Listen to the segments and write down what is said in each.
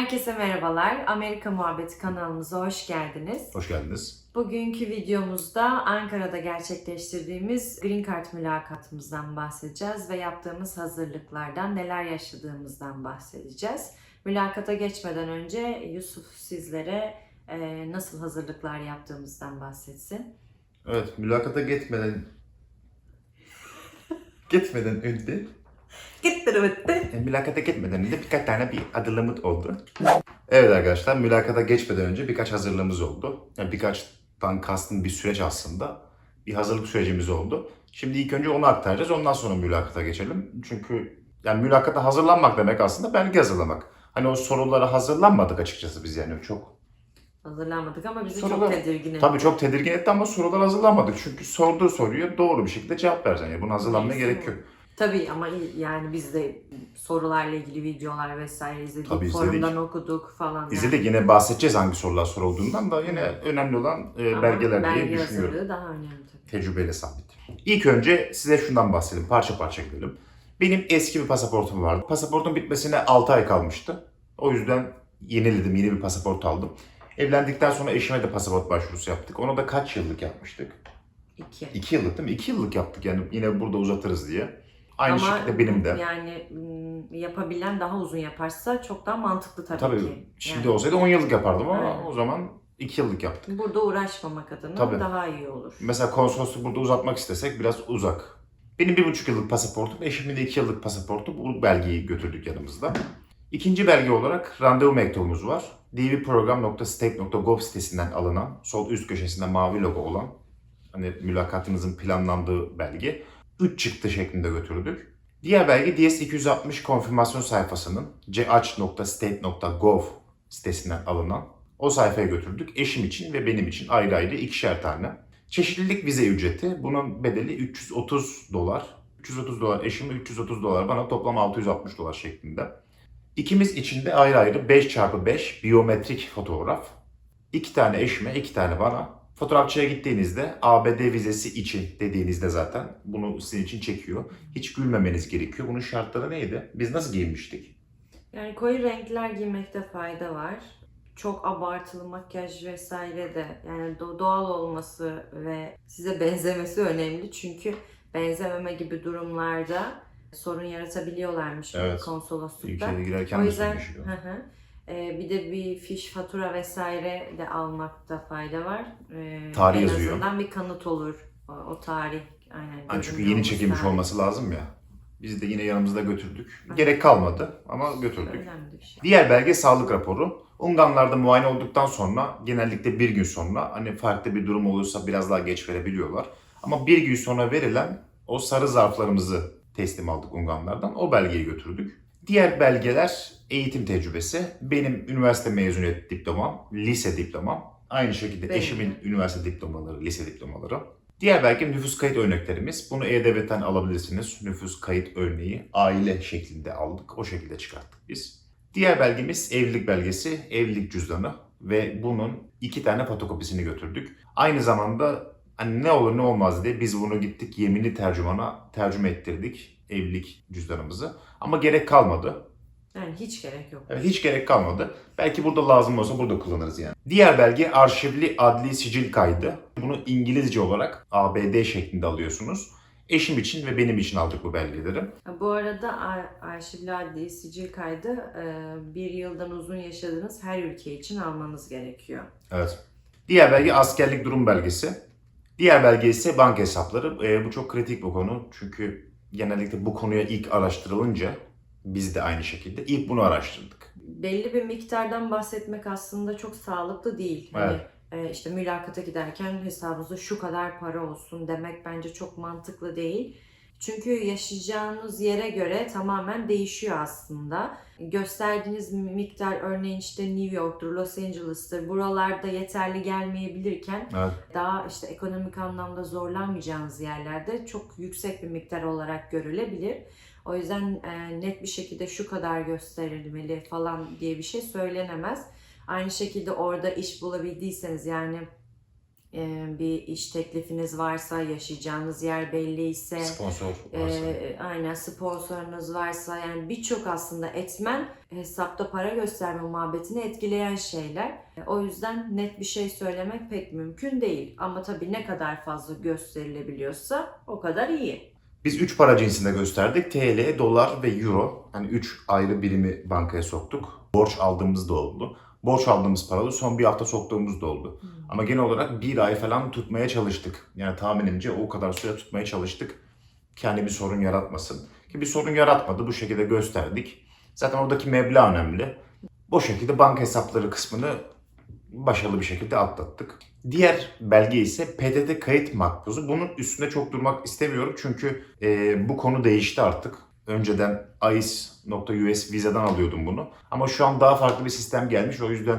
Herkese merhabalar. Amerika Muhabbeti kanalımıza hoş geldiniz. Hoş geldiniz. Bugünkü videomuzda Ankara'da gerçekleştirdiğimiz Green Card mülakatımızdan bahsedeceğiz ve yaptığımız hazırlıklardan, neler yaşadığımızdan bahsedeceğiz. Mülakata geçmeden önce Yusuf sizlere e, nasıl hazırlıklar yaptığımızdan bahsetsin. Evet, mülakata gitmeden gitmeden önce Gittir bitti. e, mülakata gitmeden önce birkaç tane bir hazırlığımız oldu. Evet arkadaşlar, mülakata geçmeden önce birkaç hazırlığımız oldu. Yani birkaçtan kastım bir süreç aslında. Bir hazırlık sürecimiz oldu. Şimdi ilk önce onu aktaracağız, ondan sonra mülakata geçelim. Çünkü yani mülakata hazırlanmak demek aslında belge hazırlamak. Hani o sorulara hazırlanmadık açıkçası biz yani çok Hazırlanmadık ama bizi çok tedirgin etti. Tabii çok tedirgin etti ama sorular hazırlanmadık. Çünkü sorduğu soruya doğru bir şekilde cevap vereceksin. Yani bunu hazırlanmaya Neyse. gerek yok. Tabii ama yani biz de sorularla ilgili videolar vesaire izledik. Tabii izledik. Forumdan okuduk falan. yani. İzledik yine bahsedeceğiz hangi sorular sorulduğundan da yine önemli olan e, belgeler diye belge düşünüyorum. hazırlığı daha önemli tabii. Tecrübeyle sabit. İlk önce size şundan bahsedelim. Parça parça gidelim. Benim eski bir pasaportum vardı. Pasaportun bitmesine 6 ay kalmıştı. O yüzden yeniledim. Yeni bir pasaport aldım. Evlendikten sonra eşime de pasaport başvurusu yaptık. Ona da kaç yıllık yapmıştık? İki. 2 yıllık değil mi? 2 yıllık yaptık yani yine burada uzatırız diye. Aynı Ama şekilde benim de. Yani yapabilen daha uzun yaparsa çok daha mantıklı tabii, Tabii ki. şimdi Yani olsaydı 10 yıllık yapardım ama Aynen. o zaman 2 yıllık yaptık. Burada uğraşmamak adına Tabii. daha iyi olur. Mesela konsolosluk burada uzatmak istesek biraz uzak. Benim bir buçuk yıllık pasaportum, eşimin de iki yıllık pasaportu. Bu belgeyi götürdük yanımızda. İkinci belge olarak randevu mektubumuz var. dvprogram.state.gov sitesinden alınan, sol üst köşesinde mavi logo olan, hani mülakatınızın planlandığı belge. 3 çıktı şeklinde götürdük. Diğer belge DS260 konfirmasyon sayfasının ch.state.gov sitesinden alınan o sayfaya götürdük. Eşim için ve benim için ayrı ayrı ikişer tane. Çeşitlilik vize ücreti. Bunun bedeli 330 dolar. 330 dolar eşime, 330 dolar bana toplam 660 dolar şeklinde. İkimiz için de ayrı ayrı 5x5 biyometrik fotoğraf. İki tane eşime, iki tane bana. Fotoğrafçıya gittiğinizde ABD vizesi için dediğinizde zaten bunu sizin için çekiyor. Hiç gülmemeniz gerekiyor. Bunun şartları neydi? Biz nasıl giyinmiştik? Yani koyu renkler giymekte fayda var. Çok abartılı makyaj vesaire de yani do- doğal olması ve size benzemesi önemli. Çünkü benzememe gibi durumlarda sorun yaratabiliyorlarmış Evet. konsoloslukta. Ülkeye girerken O de yüzden hı hı. Ee, bir de bir fiş, fatura vesaire de almakta fayda var. Ee, Tarih en yazıyor. azından bir kanıt olur o, o tarih. Aynen. Hani çünkü yeni çekilmiş tarih. olması lazım ya. Biz de yine yanımızda götürdük. Evet. Gerek kalmadı ama götürdük. Önemli bir şey. Diğer belge sağlık raporu. Unganlarda muayene olduktan sonra genellikle bir gün sonra hani farklı bir durum olursa biraz daha geç verebiliyorlar. Ama bir gün sonra verilen o sarı zarflarımızı teslim aldık Unganlardan. O belgeyi götürdük. Diğer belgeler eğitim tecrübesi. Benim üniversite mezuniyet diplomam, lise diplomam. Aynı şekilde Benim eşimin üniversite diplomaları, lise diplomaları. Diğer belge nüfus kayıt örneklerimiz. Bunu E-Devlet'ten alabilirsiniz. Nüfus kayıt örneği aile şeklinde aldık. O şekilde çıkarttık biz. Diğer belgemiz evlilik belgesi, evlilik cüzdanı ve bunun iki tane fotokopisini götürdük. Aynı zamanda hani ne olur ne olmaz diye biz bunu gittik yeminli tercümana tercüme ettirdik evlilik cüzdanımızı. Ama gerek kalmadı. Yani hiç gerek yok. Evet, hiç gerek kalmadı. Belki burada lazım olsa burada kullanırız yani. Diğer belge arşivli adli sicil kaydı. Bunu İngilizce olarak ABD şeklinde alıyorsunuz. Eşim için ve benim için aldık bu belgeleri. Bu arada ar- arşivli adli sicil kaydı e, bir yıldan uzun yaşadığınız her ülke için almanız gerekiyor. Evet. Diğer belge askerlik durum belgesi. Diğer belge ise banka hesapları. Ee, bu çok kritik bir konu. Çünkü genellikle bu konuya ilk araştırılınca biz de aynı şekilde ilk bunu araştırdık. Belli bir miktardan bahsetmek aslında çok sağlıklı değil. Hani, e, işte mülakata giderken hesabınızda şu kadar para olsun demek bence çok mantıklı değil. Çünkü yaşayacağınız yere göre tamamen değişiyor aslında. Gösterdiğiniz miktar örneğin işte New York'tur, Los Angeles'tır buralarda yeterli gelmeyebilirken Evet. daha işte ekonomik anlamda zorlanmayacağınız yerlerde çok yüksek bir miktar olarak görülebilir. O yüzden e, net bir şekilde şu kadar gösterilmeli falan diye bir şey söylenemez. Aynı şekilde orada iş bulabildiyseniz yani bir iş teklifiniz varsa, yaşayacağınız yer belliyse, Sponsor varsa. Ee, aynen sponsorunuz varsa yani birçok aslında etmen hesapta para gösterme muhabbetini etkileyen şeyler. E, O yüzden net bir şey söylemek pek mümkün değil. Ama tabii ne kadar fazla gösterilebiliyorsa o kadar iyi. Biz 3 para cinsinde gösterdik. TL, dolar ve euro. Hani 3 ayrı birimi bankaya soktuk. Borç aldığımız da oldu. Borç aldığımız paralı son bir hafta soktuğumuz da oldu. Ama genel olarak bir ay falan tutmaya çalıştık. Yani tahminimce o kadar süre tutmaya çalıştık. Kendi bir sorun yaratmasın. Ki bir sorun yaratmadı. Bu şekilde gösterdik. Zaten oradaki meblağ önemli. Bu şekilde banka hesapları kısmını başarılı bir şekilde atlattık. Diğer belge ise PTT kayıt makbuzu. Bunun üstünde çok durmak istemiyorum çünkü e, bu konu değişti artık. Önceden AIS.US vizadan alıyordum bunu. Ama şu an daha farklı bir sistem gelmiş. O yüzden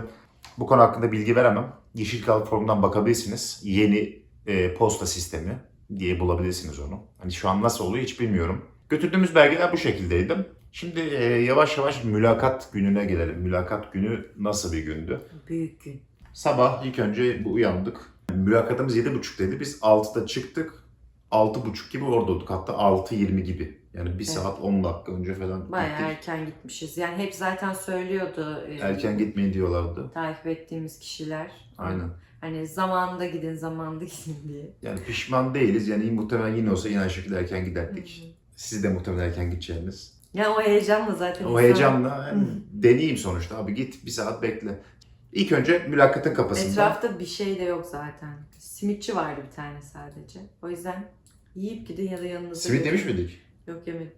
bu konu hakkında bilgi veremem. Yeşil kağıt formundan bakabilirsiniz. Yeni e, posta sistemi diye bulabilirsiniz onu. Hani şu an nasıl oluyor hiç bilmiyorum. Götürdüğümüz belgeler bu şekildeydi. Şimdi e, yavaş yavaş mülakat gününe gelelim. Mülakat günü nasıl bir gündü? Büyük gün. Sabah ilk önce bu uyandık. Mülakatımız 7.30'daydı. Biz 6'da çıktık. 6.30 gibi orada olduk. Hatta 6.20 gibi. Yani 1 saat 10 dakika önce falan Bayağı gittik. erken gitmişiz. Yani hep zaten söylüyordu e, Erken gitmeyin diyorlardı. takip ettiğimiz kişiler. Aynen. Hani zamanında gidin, zamanında gidin diye. Yani pişman değiliz. Yani muhtemelen yine olsa yine aynı şekilde erken giderdik. Siz de muhtemelen erken gideceğiniz. Ya o heyecanla zaten. O insan- heyecanla yani deneyeyim sonuçta. Abi git bir saat bekle. İlk önce mülakatın kapısında. Etrafta bir şey de yok zaten. Simitçi vardı bir tane sadece. O yüzden yiyip gidin ya da yanınızda. Simit yemiş miydik? Yok yemedim.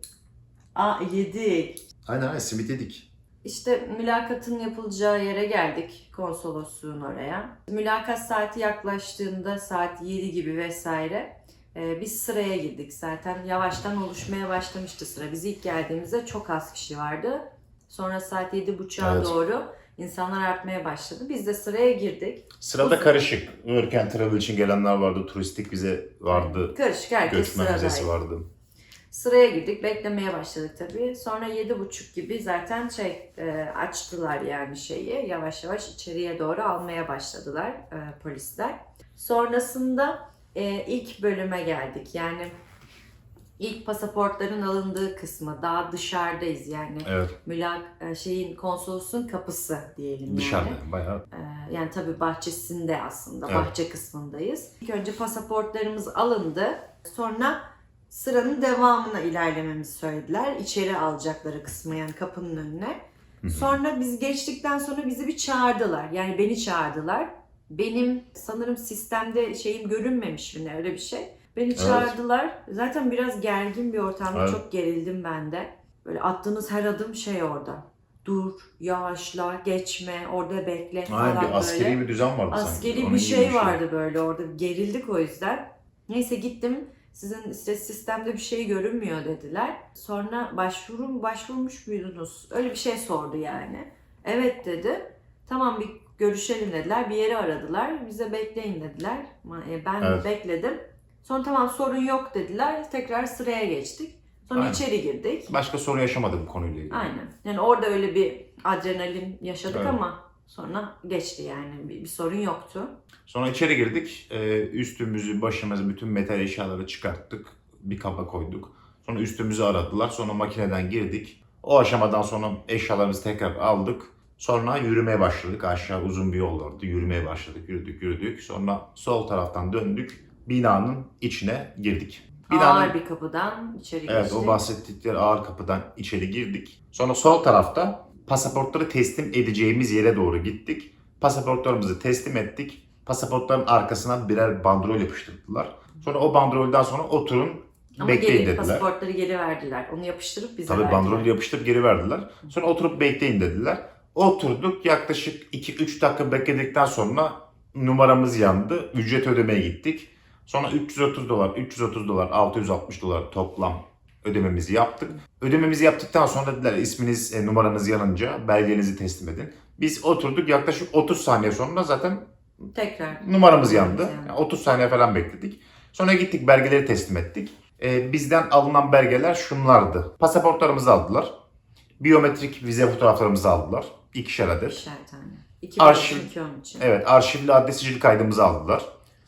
Aa yedik. Aynen aynen simit yedik. İşte mülakatın yapılacağı yere geldik. Konsolosluğun oraya. Mülakat saati yaklaştığında saat 7 gibi vesaire. e, biz sıraya girdik zaten. Yavaştan oluşmaya başlamıştı sıra. Biz ilk geldiğimizde çok az kişi vardı. Sonra saat 7.30'a Evet. doğru insanlar artmaya başladı. Biz de sıraya girdik. Sırada Uzun. karışık. Work and travel için gelenler vardı. Turistik vize vardı. Karışık herkes Göçmen vizesi sıradaydı. vardı. Sıraya girdik, beklemeye başladık tabii. Sonra yedi buçuk gibi zaten şey e, açtılar yani şeyi. Yavaş yavaş içeriye doğru almaya başladılar e, polisler. Sonrasında e, ilk bölüme geldik. Yani ilk pasaportların alındığı kısmı. Daha dışarıdayız yani. Evet. Mülak e, şeyin konsolosun kapısı diyelim yani. Dışarıda bayağı. Ee, yani tabii bahçesinde aslında, Evet. bahçe kısmındayız. İlk önce pasaportlarımız alındı. Sonra sıranın devamına ilerlememizi söylediler. İçeri alacakları kısmı yani kapının önüne. Hı hı. Sonra biz geçtikten sonra bizi bir çağırdılar. Yani beni çağırdılar. Benim sanırım sistemde şeyim görünmemiş mi ne öyle bir şey. Beni Evet. çağırdılar. Zaten biraz gergin bir ortamda Evet. çok gerildim ben de. Böyle attığınız her adım şey orada. Dur, yavaşla, geçme, orada bekle falan Aynen bir böyle. askeri bir düzen vardı sanki. Askeri Onun bir şey vardı böyle orada. Gerildik o yüzden. Neyse gittim. Sizin işte sistemde bir şey görünmüyor dediler. Sonra başvurun başvurmuş muydunuz? Öyle bir şey sordu yani. Evet dedi. Tamam bir görüşelim dediler. Bir yeri aradılar. Bize bekleyin dediler. E, Ben Evet. bekledim. Sonra tamam sorun yok dediler. Tekrar sıraya geçtik. Sonra Aynen. içeri girdik. Başka sorun yaşamadık bu konuyla ilgili. Aynen. Yani orada öyle bir adrenalin yaşadık Evet. ama sonra geçti yani. Bir, bir sorun yoktu. Sonra içeri girdik. Ee, üstümüzü, başımızı, bütün metal eşyaları çıkarttık. Bir kaba koyduk. Sonra üstümüzü aradılar. Sonra makineden girdik. O aşamadan sonra eşyalarımızı tekrar aldık. Sonra yürümeye başladık. Aşağı uzun bir yol vardı. Yürümeye başladık. Yürüdük, yürüdük. Sonra sol taraftan döndük. Binanın içine girdik. Binanın Ağır bir kapıdan içeri Evet geçtik. o bahsettikleri ağır kapıdan içeri girdik. Sonra sol tarafta pasaportları teslim edeceğimiz yere doğru gittik. Pasaportlarımızı teslim ettik. Pasaportların arkasına birer bandrol yapıştırdılar. Sonra o bandrolden sonra oturun Ama bekleyin geri, dediler. pasaportları geri verdiler. Onu yapıştırıp bize Tabii verdiler. bandrolü yapıştırıp geri verdiler. Sonra oturup bekleyin dediler. Oturduk yaklaşık 2-3 dakika bekledikten sonra numaramız yandı. Ücret ödemeye gittik. Sonra 330 dolar, 330 dolar, 660 dolar toplam ödememizi yaptık. Ödememizi yaptıktan sonra dediler isminiz, e, numaranız yanınca belgenizi teslim edin. Biz oturduk yaklaşık 30 saniye sonra zaten Tekrar. numaramız yandı. Yani 30 saniye falan bekledik. Sonra gittik belgeleri teslim ettik. Ee, bizden alınan belgeler şunlardı. Pasaportlarımızı aldılar. Biyometrik vize fotoğraflarımızı aldılar. İkişer adet. İkişer tane. İki Arşiv-. Evet arşivli adres sicil kaydımızı aldılar.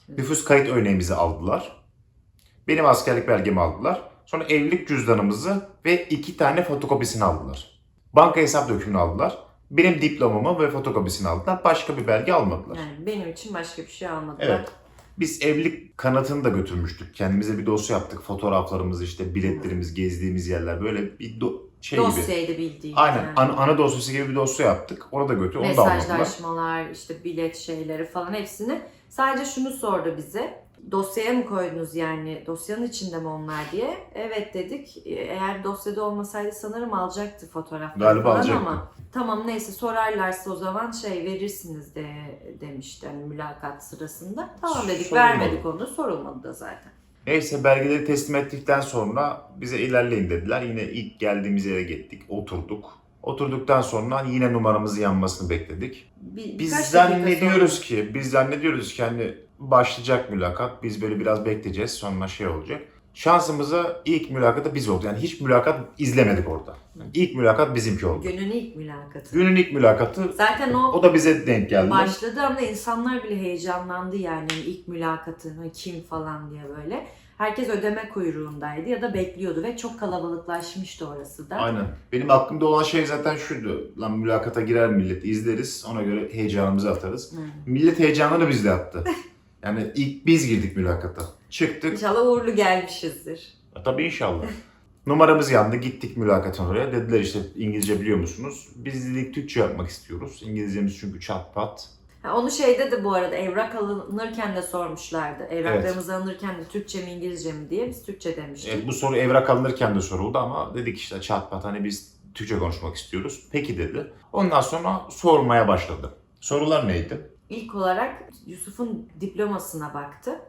Nüfus kayıt örneğimizi aldılar. Benim askerlik belgemi aldılar. Sonra evlilik cüzdanımızı ve iki tane fotokopisini aldılar. Banka hesap dökümünü aldılar. Benim diplomamı ve fotokopisini aldılar. Başka bir belge almadılar. Yani benim için başka bir şey almadılar. Evet. Biz evlilik kanıtını da götürmüştük. Kendimize bir dosya yaptık. Fotoğraflarımız işte biletlerimiz, gezdiğimiz yerler böyle bir do- şey gibi. Dosyaydı bildiğin. Aynen. yani. Ana, ana dosyası gibi bir dosya yaptık. Onu da götür. Onu da almadılar. Mesajlaşmalar, işte bilet şeyleri falan hepsini. Sadece şunu sordu bize. Dosyaya mı koydunuz yani? Dosyanın içinde mi onlar diye. Evet dedik. Eğer dosyada olmasaydı sanırım alacaktı fotoğrafları Galiba falan alacaktı. ama tamam neyse sorarlarsa o zaman şey verirsiniz de demişti hani mülakat sırasında. Tamam dedik Sorulmadı. vermedik onu sorulmadı da zaten. Neyse belgeleri teslim ettikten sonra bize ilerleyin dediler. Yine ilk geldiğimiz yere gittik. Oturduk. Oturduktan sonra yine numaramızın yanmasını bekledik. Bir, Biz zannediyoruz ki, biz zannediyoruz ki hani başlayacak mülakat. Biz böyle biraz bekleyeceğiz. Sonra şey olacak. Şansımıza ilk mülakata biz oldu. Yani hiç mülakat izlemedik orada. İlk mülakat bizimki oldu. günün ilk mülakatı. Günün ilk mülakatı Zaten o o da bize denk geldi. Başladı ama insanlar bile heyecanlandı yani ilk mülakatı hani kim falan diye böyle. Herkes ödeme kuyruğundaydı ya da bekliyordu ve çok kalabalıklaşmıştı orası da. Aynen. Benim aklımda olan şey zaten şuydu. Lan mülakata girer millet izleriz. Ona göre heyecanımızı atarız. Hı. Millet heyecanını bizde attı. Yani ilk biz girdik mülakata. Çıktık. İnşallah uğurlu gelmişizdir. E, Tabii inşallah. Numaramız yandı. Gittik mülakatın oraya. Dediler işte İngilizce biliyor musunuz? Biz dedik Türkçe yapmak istiyoruz. İngilizcemiz çünkü çat pat. Ha, onu şeyde de bu arada evrak alınırken de sormuşlardı. Evraklarımızı alınırken de Türkçe mi İngilizce mi diye biz Türkçe demiştik. E, bu soru evrak alınırken de soruldu ama dedik işte çat pat hani biz Türkçe konuşmak istiyoruz. Peki dedi. Ondan sonra sormaya başladı. Sorular neydi? İlk olarak Yusuf'un diplomasına baktı.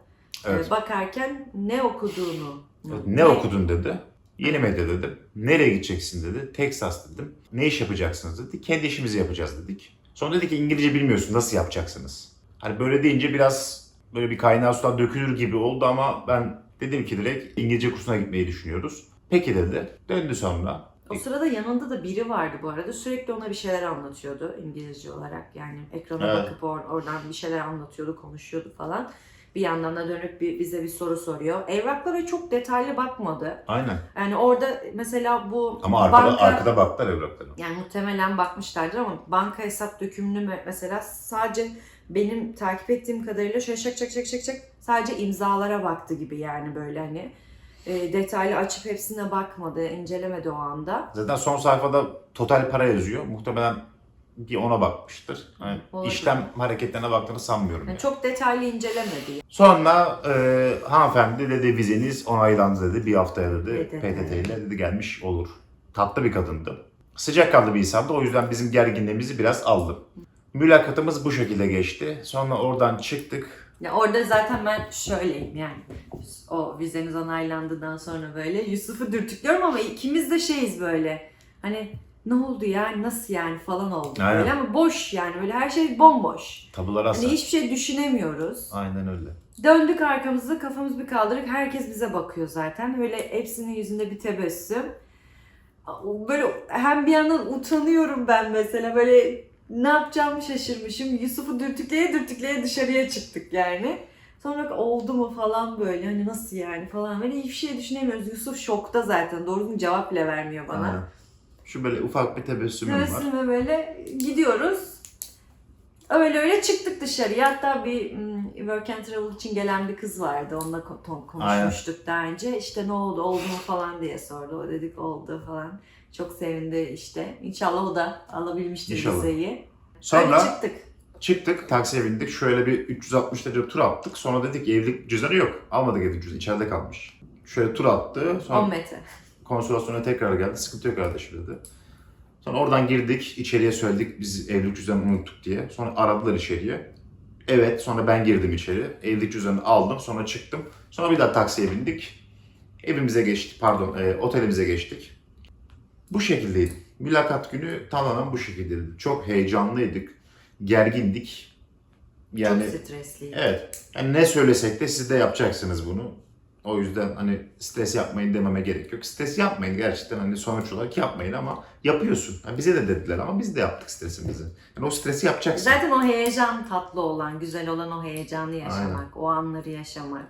Evet. Ee, bakarken ne okuduğunu Evet, ne okudun dedi. Yeni medya dedim. Nereye gideceksin dedi. Texas dedim. Ne iş yapacaksınız dedi. Kendi işimizi yapacağız dedik. Sonra dedi ki İngilizce bilmiyorsun nasıl yapacaksınız? Hani böyle deyince biraz böyle bir kaynağı sudan dökülür gibi oldu ama ben dedim ki direkt İngilizce kursuna gitmeyi düşünüyoruz. Peki dedi. Döndü sonra. O sırada yanında da biri vardı bu arada. Sürekli ona bir şeyler anlatıyordu İngilizce olarak. Yani ekrana Evet. bakıp or- oradan bir şeyler anlatıyordu, konuşuyordu falan. Bir yandan da dönüp bir, bize bir soru soruyor. Evraklara çok detaylı bakmadı. Aynen. Yani orada mesela bu Ama arkada, banka... arkada baktılar evraklarına. Yani muhtemelen bakmışlardır ama banka hesap dökümünü me- mesela sadece benim takip ettiğim kadarıyla şöyle şak şak şak şak şak sadece imzalara baktı gibi yani böyle hani e, detaylı açıp hepsine bakmadı, incelemedi o anda. Zaten son sayfada total para yazıyor. Muhtemelen bir ona bakmıştır. Yani Olabilir. işlem hareketlerine baktığını sanmıyorum. Yani yani. çok detaylı incelemedi. Sonra e, hanımefendi dedi vizeniz onaylandı dedi. Bir haftaya dedi PTT. PTT ile dedi gelmiş olur. Tatlı bir kadındı. Sıcakkanlı bir insandı. O yüzden bizim gerginliğimizi biraz aldı. Mülakatımız bu şekilde geçti. Sonra oradan çıktık. Ya orada zaten ben şöyleyim yani. O vizeniz onaylandıktan sonra böyle Yusuf'u dürtüklüyorum ama ikimiz de şeyiz böyle. Hani ne oldu ya nasıl yani falan oldu Aynen. böyle ama boş yani böyle her şey bomboş. Tabular Hani hiçbir şey düşünemiyoruz. Aynen öyle. Döndük arkamızı kafamızı bir kaldırıp herkes bize bakıyor zaten. Böyle hepsinin yüzünde bir tebessüm. Böyle hem bir yandan utanıyorum ben mesela böyle ne yapacağımı şaşırmışım. Yusuf'u dürtükleye dürtükleye dışarıya çıktık yani. Sonra oldu mu falan böyle hani nasıl yani falan böyle hiçbir şey düşünemiyoruz. Yusuf şokta zaten doğru düzgün cevap bile vermiyor bana. Aynen. Şu böyle ufak bir tebessümüm var. Tebessümle böyle gidiyoruz. Öyle öyle çıktık dışarıya. Hatta bir mm, work and travel için gelen bir kız vardı. Onunla ko- konuşmuştuk daha önce. İşte ne oldu, oldu mu falan diye sordu. O dedik oldu falan. Çok sevindi işte. İnşallah o da alabilmiştir İnşallah. vizeyi. Sonra Öyle çıktık. çıktık taksiye bindik. Şöyle bir 360 derece tur attık. Sonra dedik evlilik cüzdanı yok. Almadık evlilik cüzdanı. içeride kalmış. Şöyle tur attı. Sonra 10 metre. konsolasyona tekrar geldi. Sıkıntı yok kardeşim dedi. Sonra oradan girdik. içeriye söyledik biz evlilik cüzdanını unuttuk diye. Sonra aradılar içeriye. Evet sonra ben girdim içeri. Evlilik cüzdanını aldım. Sonra çıktım. Sonra bir daha taksiye bindik. Evimize geçtik. Pardon e, otelimize geçtik. Bu şekildeydi. Mülakat günü tamamen bu şekildeydi. Çok heyecanlıydık. Gergindik. Yani Çok stresliydi. evet. Yani ne söylesek de siz de yapacaksınız bunu. O yüzden hani stres yapmayın dememe gerek yok. Stres yapmayın gerçekten hani sonuç olarak yapmayın ama yapıyorsun. Yani bize de dediler ama biz de yaptık stresimizi. Yani o stresi yapacaksın. Zaten o heyecan tatlı olan, güzel olan o heyecanı yaşamak, o anları yaşamak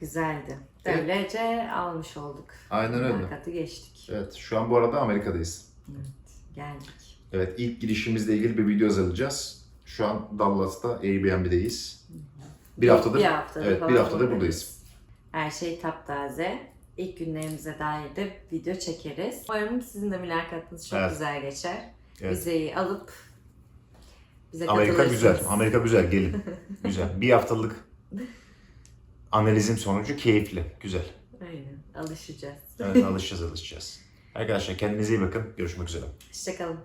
güzeldi. Evet. Böylece almış olduk. Aynen öyle. Mülakatı geçtik. Evet şu an bu arada Amerika'dayız. Evet, geldik. Evet ilk girişimizle ilgili bir video hazırlayacağız. Şu an Dallas'ta Airbnb'deyiz. Bir haftadır, Bir haftadır evet, bir haftadır buradayız. Her şey taptaze. İlk günlerimize dair de video çekeriz. Umarım sizin de mülakatınız çok Evet. güzel geçer. Evet. Vizeyi alıp bize Amerika güzel. Amerika güzel. Gelin. güzel. Bir haftalık analizim sonucu keyifli. Güzel. Aynen. Alışacağız. Evet alışacağız alışacağız. Arkadaşlar kendinize iyi bakın. Görüşmek üzere. Hoşçakalın.